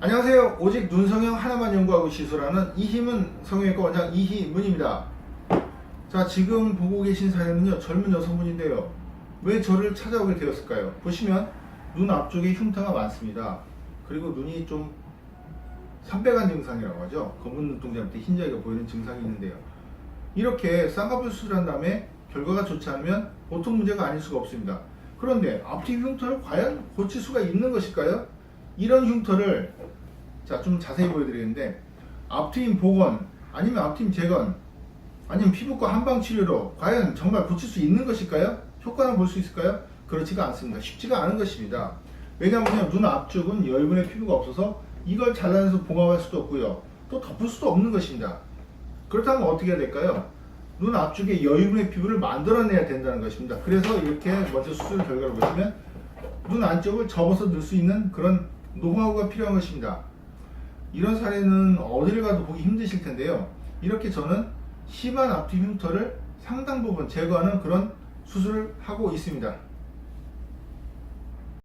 안녕하세요. 오직 눈성형 하나만 연구하고 시술하는 이희문 성형외과 원장 이희문입니다. 자, 지금 보고 계신 사연은요, 젊은 여성분인데요. 왜 저를 찾아오게 되었을까요? 보시면 눈 앞쪽에 흉터가 많습니다. 그리고 눈이 좀 삼백안 증상이라고 하죠. 검은 눈동자한테 흰자위가 보이는 증상이 있는데요. 이렇게 쌍꺼풀 수술한 다음에 결과가 좋지 않으면 보통 문제가 아닐 수가 없습니다. 그런데 앞뒤 흉터를 과연 고칠 수가 있는 것일까요? 이런 흉터를 자 좀 자세히 보여드리는데 앞트임 복원 아니면 앞트임 재건 아니면 피부과 한방 치료로 과연 정말 고칠 수 있는 것일까요? 효과는 볼 수 있을까요? 그렇지가 않습니다. 쉽지가 않은 것입니다. 왜냐하면 눈 앞쪽은 여유분의 피부가 없어서 이걸 잘라내서 봉합할 수도 없고요. 또 덮을 수도 없는 것입니다. 그렇다면 어떻게 해야 될까요? 눈 앞쪽에 여유분의 피부를 만들어내야 된다는 것입니다. 그래서 이렇게 먼저 수술 결과를 보시면 눈 안쪽을 접어서 넣을 수 있는 그런 노하우가 필요한 것입니다. 이런 사례는 어딜 가도 보기 힘드실 텐데요. 이렇게 저는 심한 앞뒤 흉터를 상당 부분 제거하는 그런 수술을 하고 있습니다.